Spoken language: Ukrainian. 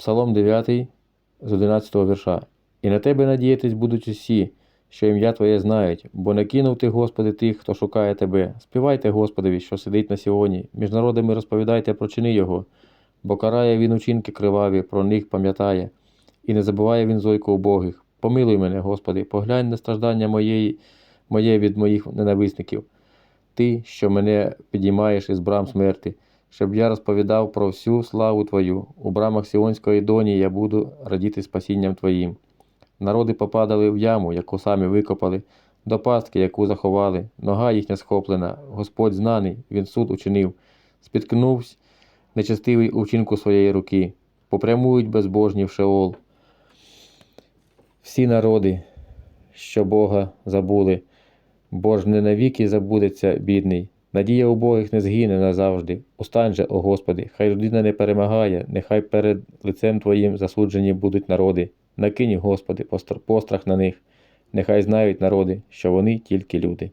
Псалом 9 з 11 вірша. І на тебе надіятись будуть усі, що ім'я Твоє знають, бо не кинув ти, Господи, тих, хто шукає Тебе. Співайте Господові, що сидить на сьогодні. Між народами розповідайте про чини Його, бо карає Він учинки криваві, про них пам'ятає, і не забуває Він зойку убогих. Помилуй мене, Господи, поглянь на страждання моєї, моє від моїх ненависників. Ти, що мене підіймаєш із брам смерти, щоб я розповідав про всю славу Твою. У брамах Сіонської доні я буду радіти спасінням Твоїм. Народи попадали в яму, яку самі викопали, до пастки, яку заховали, нога їхня схоплена, Господь знаний, Він суд учинив, спіткнувся нечестивий у вчинку своєї руки, попрямують безбожні в Шеол. Всі народи, що Бога забули, бо ж не навіки забудеться бідний. Надія убогих не згине назавжди. Устань же, о Господи, хай людина не перемагає, нехай перед лицем Твоїм засуджені будуть народи. Накинь, Господи, постр- пострах на них. Нехай знають народи, що вони тільки люди.